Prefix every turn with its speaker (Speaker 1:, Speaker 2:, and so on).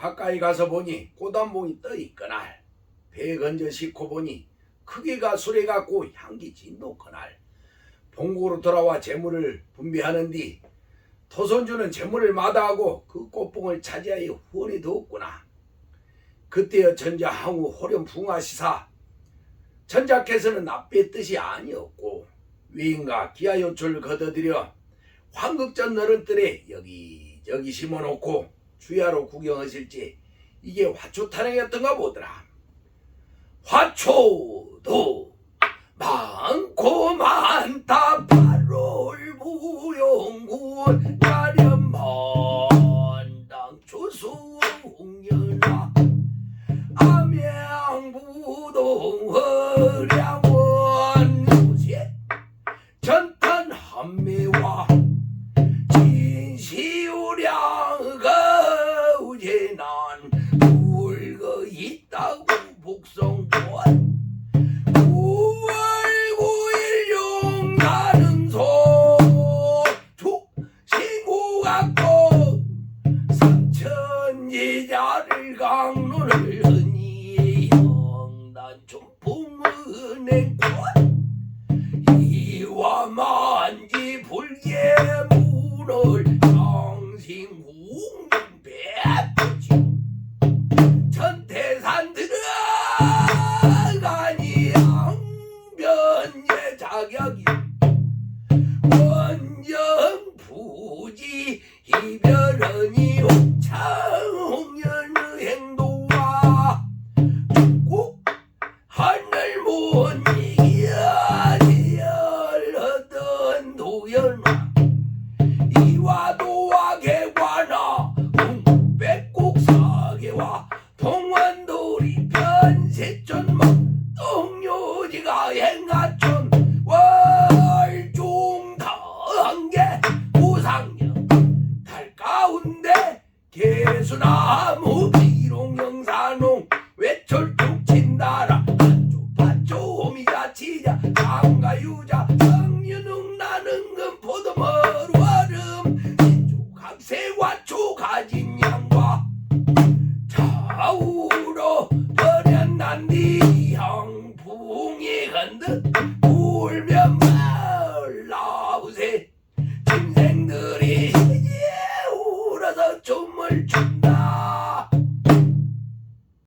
Speaker 1: 가까이 가서 보니 꽃단봉이 떠 있거나 배에 건져 싣고 보니 크기가 수레 같고 향기 진도 그날 봉고로 돌아와 재물을 분배하는 뒤 토손주는 재물을 마다하고 그 꽃봉을 차지하여 후원이 되었구나. 그때여 전자 항우 호렴 풍화시사 전자께서는 앞의 뜻이 아니었고 위인과 기아 요철을 걷어들여 황극전 너른들에 여기저기 심어놓고 주야로 구경하실지 이게 화초 탄핵이었던가 보더라. 화초도 많고 많다 8월 부영군 야련만 당초수홍연아 암양부동 있다고 복성권 9월 9일 용가는 소투 신고 갖고 삼천지자를 강론을 흔히 영단 춘풍은행권 이와 만지 불계 문을 들어가니 양변의 자격이 원정 부지 이별하니 옥창연의 행도와 꼭 하늘 못 이겨지열하던 도연화 고지롱 영산홍 외철뚝 친다라 한조파조 호미가 치자 장가 유자 성윤웅 나는 금포도 멀월음 인조각세 와 초가진 양과 좌우로 버렸난디 형풍이 흔듯 울면 말라우세. 짐생들이 예 울어서 춤을 추